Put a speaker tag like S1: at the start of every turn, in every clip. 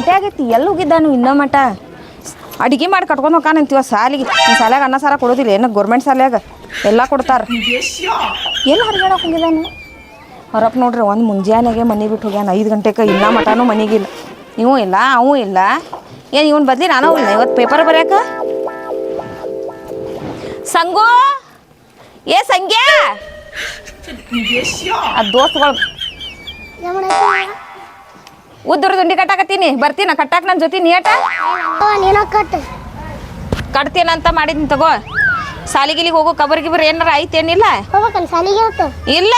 S1: ಗಂಟೆ ಆಗೈತಿ, ಎಲ್ಲಿ ಹೋಗಿದ್ದಾನು ಇನ್ನೂ ಮಟ ಅಡಿಗೆ ಮಾಡಿ ಕಟ್ಕೊಂಡು ಹೋಗಾನಂತೀವ ಸಾಲಿಗೆ. ಸಾಲ್ಯಾಗ ಅನ್ನ ಸಾರ ಕೊಡೋದಿಲ್ಲ, ಏನು ಗೌರ್ಮೆಂಟ್ ಸಾಲ್ಯಾಗ. ಎಲ್ಲ ಕೊಡ್ತಾರ. ಎಲ್ಲಿ ಹರಿಗಾಡಕ್ಕೆ ಹೋಗಿದ್ದಾನು? ಹೊರಪ್ಪ ನೋಡ್ರಿ, ಒಂದು ಮುಂಜಾನೆಗೆ ಮನೆ ಬಿಟ್ಟು ಹೋಗ್ಯಾನ. ಐದು ಗಂಟೆಗೆ ಇನ್ನೂ ಮಟನೂ ಮನೆಗಿಲ್ಲ ನೀವು ಇಲ್ಲ ಅವೂ ಇಲ್ಲ. ಏನು ಇವನ್ ಬದಲಿ ನಾನು ಇಲ್ಲ ಇವತ್ತು ಪೇಪರ್ ಬರ್ಯಾಕ? ಸಂಗು? ಏ ಸಂಗ್ಯಾ? ಆ ದೋಸ್ತಗಳು ಉದ್ರ ದುಂಡಿ ಕಟ್ಟಾಕತ್ತೀನಿ. ಬರ್ತೀನ ಕಟ್ಟಾಕ ನನ್ನ ಜೊತೆ ನೀಟ
S2: ನೀನು ಕಟ್.
S1: ಕಟ್ತೀನಂತ ಮಾಡಿದ್ನಿ ತಗೋ. ಸಾಲಿಗಿಲಿಗೆ ಹೋಗೋ ಕಬರ್ ಗಿಬರ್ ಏನಾರ ಐತೇನಿಲ್ಲ
S2: ಸಾಲಿಗೆ
S1: ಇಲ್ಲ.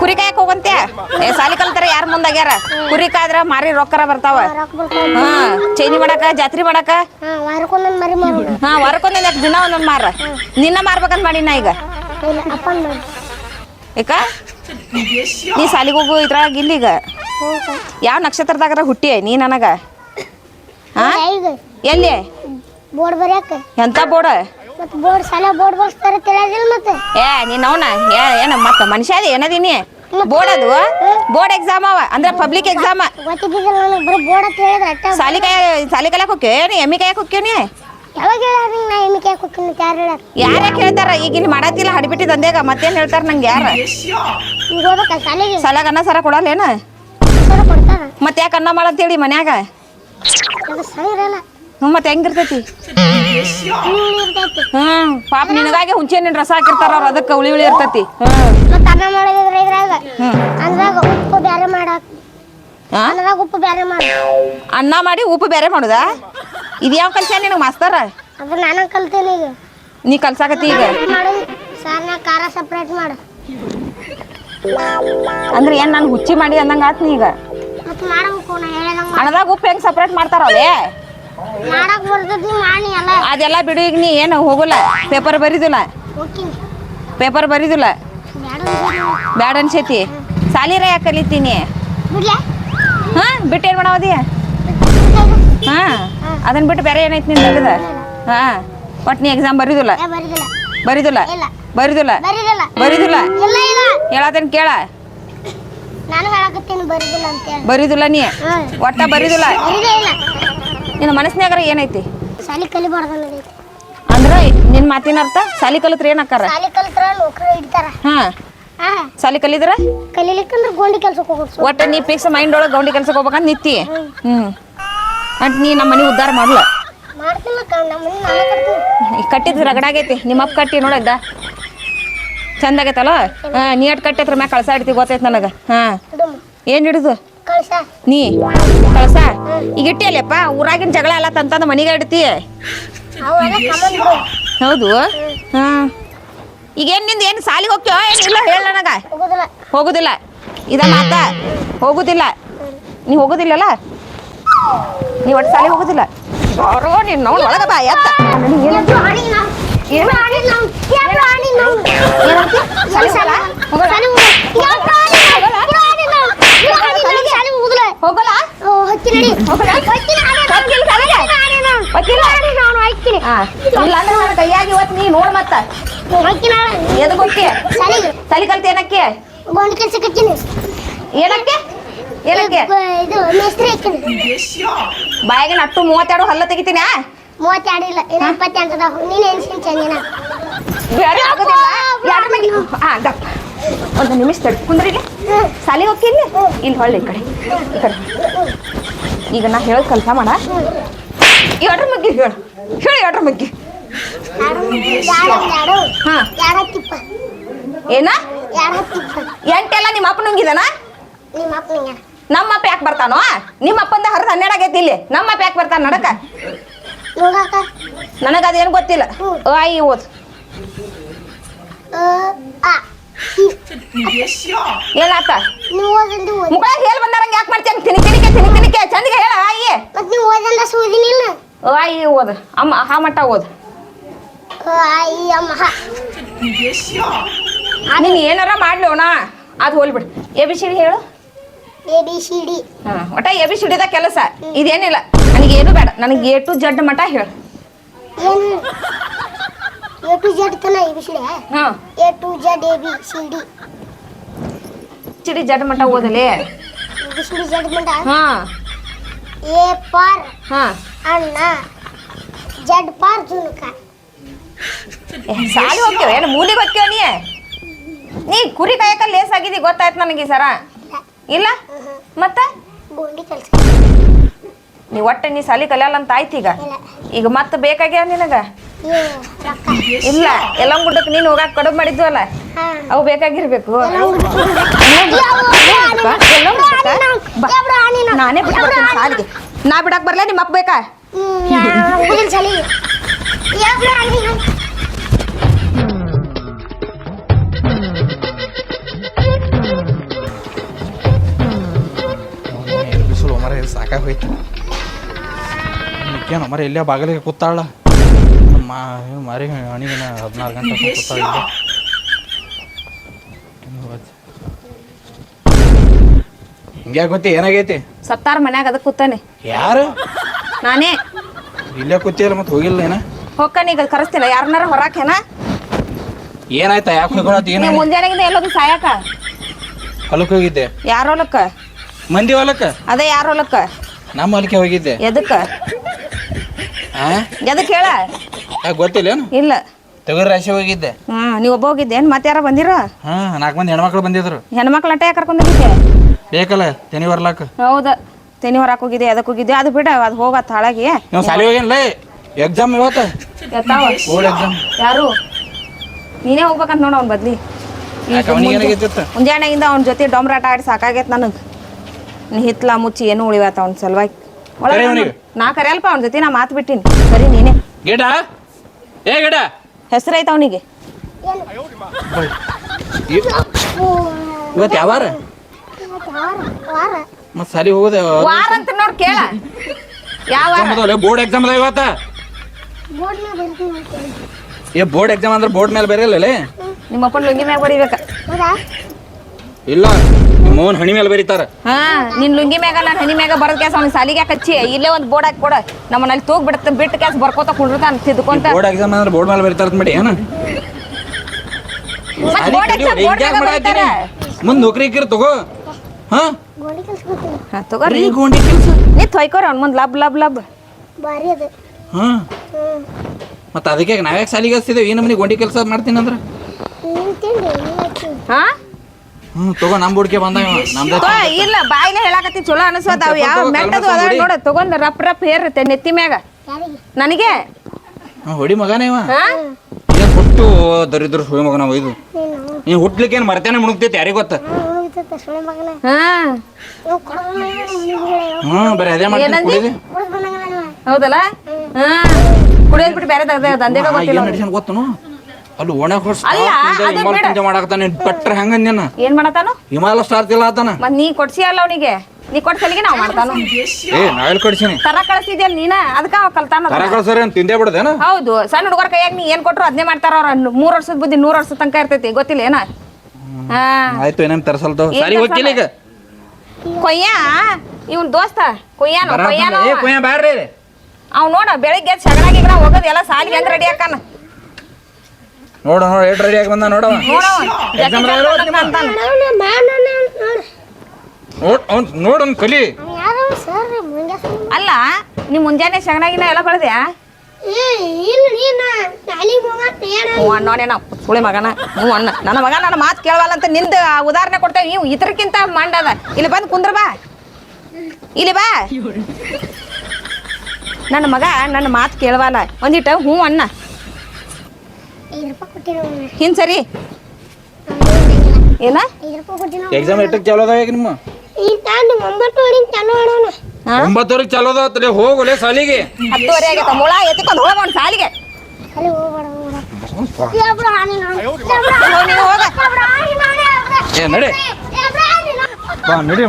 S1: ಕುರಿ ಕಾಯಕ್ ಹೋಗಂತೆ ಏ ಸಾಲಿ ಕಲ್ತಾರ ಯಾರ ಮುಂದಾಗ್ಯಾರ ಕುರಿ ಕಾದ್ರ ಮಾರಿ ರೊಕ್ಕರ ಬರ್ತಾವ. ಹಾ ಚೈನಿ ಮಾಡಾಕ ಜಾತ್ರೆ ಮಾಡಕ?
S2: ಹಾ ವಾರಕ್ಕೊಂದೊಂದ್
S1: ದಿನ ಒಂದೊಂದ್ ಮಾರ? ನಿನ್ನ ಮಾರ್ಬೇಕಂತ ಮಾಡಿನ ಈಗ? ಯಾಕ ನೀ ಸಾಲಿಗೆ ಹೋಗು ಇದ್ರಾಗ ಗಿಲ್ಲಿಗ
S2: ಹೋಗ್ಕ
S1: ಯಾವ ನಕ್ಷತ್ರದಾಗರ ಹುಟ್ಟಿ ನೀ ನನಗ? ಹಾ ಎಲ್ಲಿ?
S2: ಬೋರ್ಡ್ ಬರ್ಯಾಕ.
S1: ಎಂತ ಬೋರ್ಡ್?
S2: ಮತ್ತೆ ಬೋರ್ಡ್ ಸಾಲ ಬೋರ್ಡ್ ಬರ್ಸ್ತಾರೆ ತಿಳಿಯೋದಿಲ್ಲ ಮತ್ತೆ.
S1: ಏ ನೀನ್ ಅವನ? ಏನ ಮತ್ತ ಮನುಷ್ಯ ಅದ ಏನದೀನಿ ಬೋರ್ಡ್ ಅದು? ಬೋರ್ಡ್ ಎಕ್ಸಾಮ್ ಅವ ಅಂದ್ರೆ ಪಬ್ಲಿಕ್ ಎಕ್ಸಾಮ್ ಸಾಲಿ ಕಾಯ ಸಾಲಿ ಕಲಿಯಕ್ ಹೋಗ್ಯ ನೀ ಎಮ್ಮಿ ಕಾಯಕ್ ಹೋಗ್ಯ
S2: ಯಾವಾಗ ಹೇಳ್ಯಾರ ಹಿಂಗೆ ನಾ ಎಮ್ಮೆ ಕೇಕ್ ಹೋಗ್ತೀನಿ? ಅಂತ ಯಾರು ಹೇಳ್ಯಾರ?
S1: ಯಾರ ಯಾಕೆ ಹೇಳ್ತಾರ? ಈಗ ಇಲ್ಲಿ ಮಾಡತ್ತಿಲ್ಲ ಮತ್ತೇನ್ ಹೇಳ್ತಾರ ನಂಗೆ ಯಾರ?
S2: ಈಗ ಸಾಲಾಗ
S1: ಅನ್ನ ಸಾರ ಕೊಡಲ್ಲೇನ
S2: ಸರ ಕೊಡ್ತಾರ?
S1: ಮತ್ತೆ ಯಾಕೆ ಅನ್ನ ಮಾಡಂತೇಳಿ ಮನ್ಯಾಗ?
S2: ಅದು ಸಂಗ್ರಲ್ಲ
S1: ಹ್ಞೂ ಮತ್ತೆ ಹೆಂಗಿರ್ತೈತಿ
S2: ಹುಳಿ ಇರ್ತೈತಿ.
S1: ಹ್ಮ್ ಪಾಪ ನಿನಗಾಗಿ ಹುಂಚೆ ನಿನ್ ರಸ ಹಾಕಿರ್ತಾರ ಅವ್ರ ಅದಕ್ಕೆ ಉಳಿ ಉಳಿ ಇರ್ತೈತಿ. ಹ್ಮ್.
S2: ಮತ್ತೆ ಅನ್ನ ಮಾಡೋದಿದ್ರೆ ಇದ್ರಾಗ? ಅಂದ್ರಾಗ ಉಪ್ಪು ಬೇರೆ
S1: ಮಾಡಾ.
S2: ಹಾ ಉಪ್ಪು ಬೇರೆ ಮಾಡ.
S1: ಅನ್ನ ಮಾಡಿ ಉಪ್ಪು ಬೇರೆ ಮಾಡುದಾ? ಇದು ಯಾವ ಕಲ್ಸ್ಯಾನ ನಿನಗೆ ಮಾಸ್ತರ?
S2: ಅದು ನಾನು ಕಲ್ತೀನಿ ಈಗ.
S1: ನೀ ಕಲ್ಸಾಕತ್ತಿ ಈಗ?
S2: ಸಾರ್ನ ಖಾರ ಸಪ್ರೇಟ್ ಮಾಡು.
S1: ಅಂದ್ರೆ ಏನ್ ನಾನು ಹುಚ್ಚಿ ಮಾಡಿ ಅಂದಂಗ ಆತ್ ನೀ ಈಗ?
S2: ಮತ್ತೆ ಮಾಡಬೇಕು ನಾ ಹೇಳ್ದಂಗ
S1: ಅಣ್ಣದಾಗ ಉಪ್ಪು ಹೆಂಗ್ ಸಪ್ರೇಟ್ ಮಾಡ್ತಾರಲ್ಲೇ
S2: ಮಾಡಕ್ ಬರ್ತೈತಿ ಮಾಡಿ ಎಲ್ಲ.
S1: ಅದೆಲ್ಲ ಬಿಡು ಈಗ ನೀ ಏನು ಹೋಗುಲ್ಲ. ಪೇಪರ್ ಬರೀದಿಲ್ಲ.
S2: ಹೋಗ್ತೀನಿ.
S1: ಪೇಪರ್ ಬರೀದಿಲ್ಲ.
S2: ಬೇಡ
S1: ಬ್ಯಾಡ ಅನ್ಸೈತಿ ಸಾಲಿರ ಯಾಕೆ ಕಲಿತೀನಿ.
S2: ಬಿಡ್ಲೆ?
S1: ಹಾ ಬಿಟ್ಟೇನ್ ಮಾಡವದಿ ಮಾಡಾವದಿ ಹಾ. ಅದನ್ನ ಬಿಟ್ಟು ಬೇರೆ ಏನೈತಿ ನಿನ್ ತೆಗದ ಹಾ. ಒಟ್ ನೀ ಎಕ್ಸಾಮ್ ಬರೀದಿಲ್ಲ?
S2: ಬರಿದಿಲ್ಲ.
S1: ಬರೀದಿಲ್ಲ?
S2: ಇಲ್ಲ.
S1: ಬರೀದಿಲ್ಲ? ಹೇಳತೇನ್ ಕೇಳ.
S2: ಬರಿದಿಲ್ಲ
S1: ನೀ? ಒಟ್ಟ ಬರೀದಿಲ್ಲ? ನಿನ್ನ ಮನಸ್ನ್ಯಾಗರ ಏನೈತಿ? ಅಂದ್ರ ನಿನ್ ಮಾತಿನ ಅರ್ಥ ಸಾಲಿ ಕಲಿತ್ರ ಏನ್ ಹಾ. ಸಾಲಿ ಕಲಿದ್ರ?
S2: ಕಲಿಲಿಕ್ಕಂದ್ರ ಗೋಂಡಿ ಕೆಲ್ಸಕ್ಕೆ ಹೋಗ್ಬೇಕು
S1: ಒಟ್ಟ ನೀ ಫಿಕ್ಸ್ ಮೈಂಡ್ ಒಳಗೆ ಗೌಂಡಿ ಕೆಲ್ಸಕ್ಕೆ ಹೋಗ್ಬೇಕಂತ ನಿತ್ತಿ. ಹ್ಮ್. ಅಂಟ್ ನೀ ನಮ್ಮ ಮನೆ ಉದ್ಧಾರ ಮಾಡ್ಲ ಕಟ್ಟಿದ್ ರಗಡಾಗೈತಿ ನಿಮ್ಮ ಅಪ್ಪ ಕಟ್ಟಿ ನೋಡಿದ್ದ ಚಂದ ಆಗೈತಲ್ಲ? ಹಾ ನೀ ಅಟ್ ಕಟ್ಟಿ ಹತ್ರ ಮ್ಯಾಗ ಕಳ್ಸ ಇಡ್ತಿ ಗೊತ್ತೈತ್ ನನಗ. ಹಾ. ಏನ್ ಹಿಡಿದು? ನೀ ಕಳ್ಸ? ಈಗ ಇಟ್ಟಿಯಲ್ಲಪ್ಪ ಊರಾಗಿನ ಜಗಳ ಎಲ್ಲ ತಂತಂದ ಮನೆಗೆ ಇಡ್ತಿ. ಹೌದು? ಹಾ. ಈಗ ಏನ್ನಿಂದ ಏನು ಸಾಲಿಗೆ ಹೋಗ್ತೀವೋ ಏನಿಲ್ಲ ಹೇಳ ನನಗ.
S2: ಹೋಗೋದಿಲ್ಲ.
S1: ಹೋಗುದಿಲ್ಲ. ಇದ ಮಾತ ಹೋಗುದಿಲ್ಲ. ನೀ ಹೋಗುದಿಲ್ಲಲ್ಲ? ನೀ ಒಟ್ಟು ಸಾಲಿ ಹೋಗುದಿಲ್ಲ? ಅವ್ರು ನೀನು ನೋಡ್. ಒಳಗ ಬಾ ಎತ್ತ
S2: ನಾವು ನಾವು ನಾವು
S1: ಹೋಗಲ್ಲ?
S2: ನಾವು ನಾವು ನಾವು ನಾವು. ನಾವು. ನಾವು
S1: ಕೈಯಾಗಿ ಇವತ್ತು ನೀ ನೋಡ್ ಮತ್ತ.
S2: ಎದ್ ನಾವು
S1: ಗೊತ್ತಿ
S2: ಸಲಿ
S1: ತಲೆ ಕಲ್ತಿ ಏನಕ್ಕೆ? ಏನಕ್ಕೆ? ಏನಕ್ಕೆ
S2: ಇದು ಮಿಸ್ತ್ರಿ
S1: ಬಾಯಾಗ ನಟ್ಟು ಮೂವತ್ತೆರಡು ಹಲ್ಲ ತೆಗಿತೀನಿ
S2: ಮೂವತ್ತೆರಡು ಇಲ್ಲ ಇನ್ನು ಇಪ್ಪತ್ತೆಂಟು ಅದಾವ. ನೀನು ಎನ್ಸಿನ್ ಚೆಂದಿನ
S1: ಬೇರೆ ಆಗೋದಿಲ್ಲ. ಯಾರ ಮಗಿ ಹಾ ಗಪ್ ಒಂದು ನಿಮಿಷ ತಡಿ. ಕುಂದ್ರಿಗೆ. ಸಾಲಿ ಹೋಗ್ತಿಲ್ಲ ಇಲ್ಲಿ? ಹೊಳ್ಳಿ ಈ ಕಡೆ. ಈ ಕಡೆ. ಈಗ ನಾ ಹೇಳೋ ಕೆಲಸ ಮಾಡ. ಎಡ್ರ ಮಗ್ಗಿ ಹೇಳು. ಹೇಳು ಎಡ್ರ ಮಗ್ಗಿ.
S2: ಯಾರು ಯಾರು
S1: ಹಾ.
S2: ಎರಡು ಹತ್ತಿಪ್ಪ?
S1: ಏನ? ಎಂಟೆಲ್ಲ ನಿಮ್ಮ ಅಪ್ಪ ನುಂಗಿದನ
S2: ನಿಮ್ಮ ಅಪ್ಪ ನಿಂಗ
S1: ನಮ್ಮ ಅಪ್ಪ ಯಾಕೆ ಬರ್ತಾನೋ ನಿಮ್ಮ ಅಪ್ಪಂದ ಹರಿದ ಹನ್ನೆರಡು ಆಗೈತಿ ಇಲ್ಲಿ. ನಮ್ಮ ಅಪ್ಪ ಯಾಕೆ ಬರ್ತಾನ ನಡಕ? ನನಗೆ ಅದೇನು ಗೊತ್ತಿಲ್ಲ. ಆಯಿ ಓದ್.
S2: ಆ. ಓದಂದು ಓದಿ.
S1: ಮುಗಳ ಹೇಳಿ ಬಂದಾರಂಗ ಯಾಕೆ ಮಾಡ್ತೇನೆ ತಿನಿ ತಿನಿಕೆ ತಿನಿ ತಿನಿಕೆ ಚಂದಿಗೆ ಹೇಳ ಆಯಿ. ಆಯಿ ಓದು. ಅಮ್ಮ ಹಾ ಮಟ್ಟ ಓದ್.
S2: ಅ, ಆ ಇ ಅಮ್ಮ ಹ
S1: ನೀನು ಏನಾರ ಮಾಡ್ಲೋಣ ಅದು ಹೋಲ್ಬಿಡು. ಎ ಬಿ ಸಿ ಹೇಳು. ಹಾಂ ಒಟ್ಟ ಎ ಬಿ ಸಿ ಡಿದ ಕೆಲಸ. ಇದೇನಿಲ್ಲ. ನನಗೆ ಏನು ಬೇಡ. ನನಗೆ ಎ ಟು ಜಡ್ ಮಠ ಹೇಳು.
S2: ಎ ಟು ಜೆಡ್ ತನ ಎ ಬಿ ಸಿ ಡಿ
S1: ಹಾಂ.
S2: A to Z A B C D
S1: C D Z ಓದಲೇ?
S2: A B C D Z ಮಠ
S1: ಹಾಂ.
S2: ಎ
S1: ಹಾ.
S2: ಅಣ್ಣ. ಜಡ್ ಜುನುಕ
S1: ಸಾಲಿ ಹೋಗ್ತೇವೆ ಏನು ಮೂಲಿಗೆ ಹೋಗ್ತೇವ ನೀ? ನೀ ಕುರಿ ಕಾಯಕ ಲೇಸ್ ಆಗಿದಿ ಗೊತ್ತಾಯ್ತು ನನಗೆ ಸರ. ಇಲ್ಲ? ಮತ್ತ?
S2: ಗೋಂಡಿ ಕೆಲಸ
S1: ನೀ ಒಟ್ಟೆ ನೀ ಸಾಲಿ ಕಲಿಯಲ್ಲ ಅಂತ ಆಯ್ತು ಈಗ? ಈಗ ಮತ್ತೆ ಬೇಕಾಗ್ಯ ನಿನಗ? ಇಲ್ಲ. ಎಲ್ಲ ಗುಡ್ಡಕ್ಕೆ ನೀನು ಹೋಗಾಕ ಕಡುಬು ಮಾಡಿದ್ವಲ್ಲ?
S2: ಹಾ.
S1: ಅವು ಬೇಕಾಗಿರ್ಬೇಕು. ನಾನೇ. ಬಿಟ್ಟು ಬರ್ತೀನಿ ಸಾಲಿಗೆ. ನಾ ಬಿಡಕ್ ಬರ್ಲಾ ನಿಮ್ಮ ಅಪ್ಪ ಬೇಕಾ?
S2: ಆನಿ ನಾವು
S3: ಬಿಸಿಲು ಮರ ಇಲ್ಲೇ ಬಾಗಿಲಿಗೆ ಕೂತಾಳ. ಮಾ ಮರಿ ಅಣಿಗಿನ ಹದಿನಾರು ಗಂಟೆ ಕೂತಾಳ ಹಿಂಗೆ ಗೊತ್ತಿ ಏನಾಗೈತಿ?
S1: ಸತ್ತಾರ ಮನ್ಯಾಗ ಅದಕ್ಕೆ ಕೂತಾನೆ.
S3: ಯಾರು?
S1: ನಾನೇ.
S3: ಇಲ್ಲೇ ಕೂತಿಯಲ್ಲ ಮತ್ತೆ ಹೋಗಿಲ್ಲ ಏನ?
S1: ಹೊಕ್ಕನ ಈಗ ಕರೆಸ್ತಿಲ್ಲ ಯಾರನ್ನಾರ ಹೊರಾಕೇನ
S3: ಏನಾಯ್ತಾ ಯಾಕೆ
S1: ಮುಂಜಾನೆ ಮುಂಜಾನೆಗಿಂದ ಎಲ್ಲೋಗಿ ಸಾಯಕ?
S3: ಹೊಲಕ್ಕೆ ಹೋಗಿದ್ದೆ.
S1: ಯಾರ ಹೊಲಕ್ಕ?
S3: ಮಂದಿ ಹೊಲಕ್ಕ?
S1: ಅದೇ ಯಾರ ಹೊಲಕ್ಕ?
S3: ನಮ್ಮ ಹೊಲಕ್ಕೆ ಹೋಗಿದ್ದೆ.
S1: ಎದಕ್ಕ?
S3: ಆ?
S1: ಎದಕ್ಕೆ ಹೇಳ?
S3: ಗೊತ್ತಿಲ್ಲ ಗೊತ್ತಿಲ್ಲೇನು
S1: ಇಲ್ಲ.
S3: ತೊಗರಿ ರಾಶಿ ಹೋಗಿದ್ದೆ.
S1: ಹಾ ನೀವು ಒಬ್ಬ ಹೋಗಿದ್ದೇನು ಮತ್ತೆ ಯಾರ ಬಂದಿರ?
S3: ಹಾ ನಾಲ್ಕು ಮಂದಿ ಹೆಣ್ಮಕ್ಳು ಬಂದಿದ್ರು.
S1: ಹೆಣ್ಮಕ್ಳು ಅಟ್ಟ ಯಾಕೆ ಕರ್ಕೊಂಡಿದ್ದೆ
S3: ಬೇಕಲ್ಲ ತೆನಿ ಬರ್ಲಾಕ
S1: ಹೌದ. ತೆನಿ ಹೊರಕ್ ಹೋಗಿದ್ದೆ ಅದಕ್ಕೆ ಹೋಗಿದ್ದೆ ಅದು ಬಿಡ ಅದು ಹೋಗತ್ತ ಹಾಳಾಗಿ.
S3: ನೀವು ಸಾಲಿ ಹೋಗಿಲ್ಲ ಎಕ್ಸಾಮ್ ಇವತ್ತು?
S1: ಎತ್ತಾವ?
S3: ಎಕ್ಸಾಮ್
S1: ಯಾರು? ನೀನೇ ಹೋಗ್ಬೇಕಂತ ನೋಡ ಅವ್ನ ಬದ್ಲಿ.
S3: ಯಾಕೆ ಅವನಿಗೆ ಏನಾಗೈತಿತ್ತ
S1: ಮುಂಜಾನೆಯಿಂದ ಅವ್ನ ಜೊತೆ ಡೊಮ್ರಾಟ ಆಡಿ ಸಾಕಾಗೈತೆ ನನಗೆ. ಹಿತ್ಲ ಮುಚ್ಚಿ ಏನು ಉಳಿವಾತ ಅವ್ನ ಸಲುವಾಗಿ? ಒಳಗೆ
S3: ಕರೆ ಅವ್ನಿಗೆ.
S1: ನಾ ಕರೆಯಲ್ಪ ಅವ್ನ ಜೊತೆ ನಾ ಮಾತು ಬಿಟ್ಟಿನಿ. ಸರಿ ನೀನೇ.
S3: ಗಿಡ? ಏ ಗಿಡ?
S1: ಹೆಸರೈತೆ ಅವನಿಗೆ.
S3: ಇವತ್ತು ಯಾವಾರ?
S2: ವಾರ ವಾರ
S3: ಮತ್ತೆ ಸಾಲಿ ಹೋಗೋದ
S1: ವಾರ ಅಂತ ನೋಡ್ ಕೇಳ. ಯಾವ ವಾರ?
S3: ಬೋರ್ಡ್ ಎಕ್ಸಾಮ್ ಅದ ಇವತ್ತ? ಏ ಬೋರ್ಡ್ ಎಕ್ಸಾಮ್ ಅಂದ್ರೆ ಬೋರ್ಡ್ ಮೇಲೆ ಬೇರೆ ಇಲ್ಲ
S1: ನಿಮ್ಮ ಅಪ್ಪನ ಲುಂಗಿ ಮ್ಯಾಗ ಬಡಿಬೇಕ
S3: ಇಲ್ಲ. ಮೋಹನ್ ಹಣಿ ಮೇಲೆ ಬರೀತಾರ.
S1: ಹಾ ನಿನ್ ಲುಂಗಿ ಮ್ಯಾಗ ನಾನು ಹನಿ ಮ್ಯಾಗ ಬರೋದ್ ಕ್ಯಾಸ ಅವ್ನಿಗೆ ಸಾಲಿಗೆ ಕಚ್ಚಿ ಹಚ್ಚಿ ಇಲ್ಲೇ ಒಂದು ಬೋರ್ಡ್ ಹಾಕಿ ಕೊಡ. ನಮ್ಮ ಅಲ್ಲಿ ತೂಗ್ ಬಿಡುತ್ತೆ ಬಿಟ್ಟು ಕ್ಯಾಸ್ ಬರ್ಕೋತ ಕುಂಡಿರ್ತಾನ ತಿದ್ಕೊಂತ.
S3: ಬೋರ್ಡ್ ಎಕ್ಸಾಮ್ ಅಂದ್ರೆ ಬೋರ್ಡ್ ಮೇಲೆ ಬರೀತಾರ ಮಾಡಿ ಏನು?
S1: ಬೋರ್ಡ್ ಮ್ಯಾಗ ಬರೀತಾರ.
S3: ಮುಂದ್ ನೌಕರಿ ಇಕ್ಕಿರ್ ತಗೋ. ಹಾ?
S2: ಗೋಂಡಿ ಕೆಲಸ ಗೊತ್ತಿಲ್ಲ
S1: ಹಾ ತಗೋರಿ.
S3: ಗೋಂಡಿ ಕೆಲಸ.
S1: ನೀ ತೊಯ್ಕೋರ ಅವ್ನ ಮುಂದೆ ಲಬ್ ಲಬ್ ಲಬ್.
S2: ಬಾರಿ ಅದು.
S3: ಹಾ? ಮತ್ತೆ ಅದಕ್ಕೆ ನಾವ್ಯಾಕೆ ಸಾಲಿಗೆ ಹಚ್ತಿದ್ದೇವೆ ಈ ನಮ್ಮನೆ ಗೋಂಡಿ ಕೆಲಸ ಮಾಡ್ತೀನಿ ಅಂದ್ರೆ
S1: ಹಾ?
S3: ಹ್ಞೂ ತಗೋ ನಮ್ಮ ಬೋರ್ಡ್ಗೆ ಬಂದ ಇವ.
S1: ತೋ, ಇಲ್ಲ ಬಾಯಿಲೆ ಹೇಳಾಕತ್ತಿ ಚಲೋ ಅನಿಸ್ವತ್ತ ಅವ್ ಯಾವ ಮೆಟ್ಟದು ಅದ ನೋಡ ತಗೊಂಡ್ ರಪ್ ರಪ್ ಹೇರುತ್ತೆ ನೆತ್ತಿ ಮ್ಯಾಗ. ನನಗೆ?
S3: ಹಾ, ಹೊಡಿ ಮಗನೇ ಇವ.
S1: ಹಾ?
S3: ಏನ್ ಹುಟ್ಟು ದರಿದ್ರ ಸುಳಿ ಮಗನ ಇದು.
S2: ನೀನು
S3: ನೀ ಹುಟ್ಲಿಕ್ಕೆ ಏನು ಮರ್ತೇನೆ ಮುಣುಗ್ತೈತಿ ಯಾರಿಗೆ ಗೊತ್ತ?
S1: ಹಾ.
S3: ಹ್ಞೂ ಬರೀ ಅದೇ ಮಾಡ್ತೀನಿ
S1: ಏನಂದಿ?
S3: ಕುಡಿದು?
S2: ಕೊಡೋದು ಬಂದಂಗ
S1: ಹೌದಲ್ಲ? ಹಾ. ಕುಡಿಯೋದ್ ಬಿಟ್ಟು ಬೇರೆ ದಂಧೆಗ ಗೊತ್ತಿಲ್ಲ
S3: ಏನು ನಡ್ಸ್ಯಾನ ಗೊತ್ತನು? ಅಲ್ಲಿ ಒಣ ಹೊಡ್ಸ್
S1: ಅಲ್ಲ, ಅದು
S3: ಹಿಮಾಲ
S1: ಬೇಡ.
S3: ಪೂಜೆ ಮಾಡಾಕತ್ತಾನ ಹೆಂಗ ಹೆಂಗಂದೇನ
S1: ಏನ್ ಮಾಡತಾನು
S3: ಹಿಮಾಲಯ ಸ್ಟಾರ್ ತಿಲ್ಲ ಆತನ.
S1: ಮತ್ ನೀ ಕೊಡ್ಸಿ ಅಲ್ಲ ಅವನಿಗೆ. ನೀ ಕೊಡ್ಸಲಿಗೆ ನಾವ್ ಮಾಡ್ತಾನು.
S3: ಏ ನಾವೆಲ್ಲಿ ಕಡಿಸೀನಿ.
S1: ತರ ಕಳ್ಸಿದ್ಯಾ ನೀನ? ಅದಕ್ಕ ಅವ ಕಲ್ತಾನ
S3: ತರ. ಕಳ್ಸರಿ ಅಂತ ತಿಂದೇ ಬಿಡದೇನ?
S1: ಹೌದು ಸಣ್ಣ ಹುಡುಗರ ಕೈಯಾಗ ನೀ ಏನ್ ಕೊಟ್ರು ಅದನ್ನೇ ಮಾಡ್ತಾರ ಅವ್ರ. ಮೂರ್ ವರ್ಷದ ಬುದ್ಧಿ ನೂರ್ ವರ್ಷದ ತನಕ ಇರ್ತೈತಿ ಗೊತ್ತಿಲ್ಲ ಏನ? ಹಾ.
S3: ಆಯ್ತು ಏನೇನ್ ತರಸಲ್ತ
S1: ಏನ್
S3: ಸಾರಿ ಈಗ?
S1: ಕೊಯ್ಯ? ಇವನ್ ದೋಸ್ತ? ಕೊಯ್ಯಾನು? ಕೊಯ್ಯಾನು?
S3: ಏ ಕುಯ್ಯ ಬ್ಯಾಡ್ರಿ
S1: ಅವ್ ನೋಡ ಬೆಳಿಗ್ಗೆ ಎದ್ದು ಸಗಣಾಗಿ ಗಿಡ ಹೋಗೋದು ಎಲ್ಲ ಸಾಲಿಗೆ ಹೆಂಗ್ ರೆಡಿ ಹಾಕಾನ
S3: ನೋಡ ನೋಡ ಎಷ್ಟು ರೆಡಿ ಆಗಿ ಬಂದ ನೋಡವ?
S1: ಅಂತಾನ
S3: ನೋಡ್ ಅವ್ನ್. ನೋಡ್ ಅವ್ನ್ ಕಲಿ.
S2: ಯಾರು ಸರ್ ಮುಂದೆ
S1: ಅಲ್ಲ ನೀ ಮುಂಜಾನೆ ಶಗನಾಗಿನ ಎಲ್ಲ ಹ್ಞೂ ಅಣ್ಣೋನೇನ ಸುಳಿ ಮಗನ. ಹ್ಞೂ ಅಣ್ಣ ನನ್ನ ಮಗ ನನ್ನ ಮಾತು ಕೇಳವಲ್ಲ ಅಂತ ನಿಂದ ಉದಾಹರಣೆ ಕೊಡ್ತೇವೆ. ನೀವು ಇದ್ರಕ್ಕಿಂತ ಮಂಡದ. ಇಲ್ಲಿ ಬಂದು ಕುಂದ್ರ ಬಾ. ಇಲ್ಲಿ ಬಾ. ನನ್ನ ಮಗ ನನ್ನ ಮಾತು ಕೇಳವಲ್ಲ. ಒಂದಿಟ್ಟು ಹ್ಞೂ ಅಣ್ಣ. ಹಿಂದ್ ಸರಿ. ಏನ?
S3: ಎಕ್ಸಾಮ್ ಎಷ್ಟಕ್ಕೆ ಚಾಲೋ ಅದಾವ ಈಗ ನಿಮ್ಮ?
S2: ಒಂಬತ್ತುವರೆಗೆ ಚಾಲು
S3: ಅದಾವತ್ತಲೆ ಹೋಗಲೆ ಸಾಲಿಗೆ.
S1: ಹತ್ತುವರೆ ಆಗೈತ ಮುಳ ಎತ್ಕೊಂಡು ಹೋಗೋಣ ಸಾಲಿಗೆ.
S2: ಅಲ್ಲಿ ಹೋಗ್ಬೇಡ ಹೋಗ್ಬೇಡ. ಯಾಬ್ರ ಆನಿ ನಾನು ಯಾಬ್ರ
S1: ಹೋಗ್. ನೀನು ಹೋಗ.
S2: ನಾನು
S3: ಏ ನಡಿ. ಬಾ ನಡಿ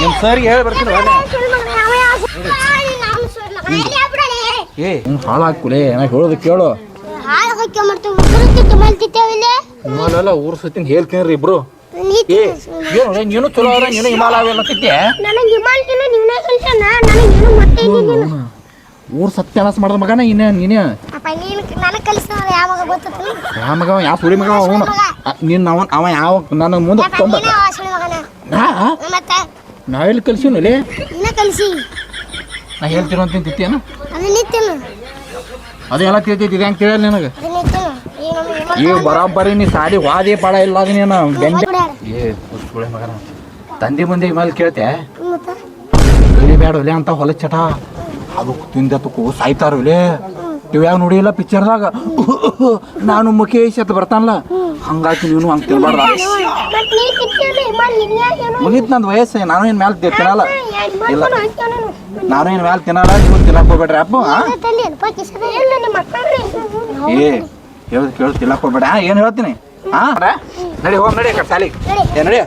S3: ನಿಮ್ಮ ಸರ್ಗೆ ಹೇಳಿ ಬರ್ತೀನಿ ಏ ಹಿಂಗೆ ಹಾಳು ನಾ ಹೇಳೋದು ಕೇಳು. ಹಿಮಾಲಲ್ಲ ಊರ್ ಸತಿನ್ ಹೇಳ್ತೀನಿ ಇಬ್ರು. ಏ ಏನು ನೀನು ಚಲೋ ಅದ ನೀನು ಹಿಮಾಲ ಅವೆಲ್ಲ ತಿದ್ದೆ
S2: ನನಗೆ ಹಿಮಾಲ್ಕಿನ ನೀವೇ ಕಲ್ಸಣ ಮತ್ತೆ ನೀನು
S3: ಊರ್ ಸತ್ಯಾನಾಶ ಮಾಡಿದ ಮಗನ ಇನ್ನ ನೀನೇ.
S2: ಯಾವ ಮಗ
S3: ಯಾವ ಸುಳಿ ಮಗ ಅವನು. ನೀನು ಅವ ಅವ ಯಾವ ನನ್ನ ಮುಂದೆ ತೊಂಬ ನಾ? ಎಲ್ಲಿ ಕಲ್ಸಿನಲ್ಲಿ
S2: ಕಲಿಸಿ.
S3: ನಾ ಹೇಳ್ತಿರೋ ಅಂತ ತಿಂತೀಯನ
S2: ಅದು
S3: ಅದೆಲ್ಲ ತಿಳ್ತೈತಿ ಇದು ಹೆಂಗೆ ತಿಳಿಯಲ್ಲ ನಿನಗೆ
S2: ಈಗ
S3: ಬರಾಬರಿ ನೀ ಸಾಲಿ ವಾದಿ ಪಾಡ ಇಲ್ಲ ಅದು ನೀನು. ಬೆಂಡೆ. ಏ ಮಗನ. ತಂದೆ ಮುಂದೆ ಮೇಲೆ ಕೇಳ್ತೆ.
S2: ಇಲ್ಲಿ
S3: ಬೇಡ ಒಲೆ ಅಂತ ಹೊಲ ಚಟ. ಅದು ತಿಂದತ್ತಕ್ಕೂ ಸಾಯ್ತಾರ ಒಲೆ ಇವ್ಯಾವ ನೋಡಿಲ್ಲ ಪಿಕ್ಚರ್ದಾಗ ನಾನು ಮುಖೇಶ್ ಅಂತ ಬರ್ತಾನಲ್ಲ. ಹಂಗಾಗಿ ನೀನು ಹಂಗೆ
S2: ತಿಳ್ಬಾರ್ದ
S3: ಮುಗೀತ್ ನಂದು ವಯಸ್ಸು ನಾನು ಏನು ಮ್ಯಾಲೆ ತಿನ್ನಲ್ಲ ಇಲ್ಲ
S2: ನಾನು.
S3: ಏನು ಮ್ಯಾಲೆ ತಿನ್ನಲ್ಲ ನೀವು ತಿನ್ನಕ್ ಹೋಗ್ಬೇಡ್ರಿ ಅಪ್ಪ ಏ ಹೇಳು ಕೇಳು ತಿನ್ನಕ್ ಹೋಗ್ಬೇಡ ಏನು ಹೇಳ್ತೀನಿ ಹಾ ನಡಿ ಹೋಗಿ ನಡಿ ಕಟ್ ಸಾಲಿ ಏ ನಡಿ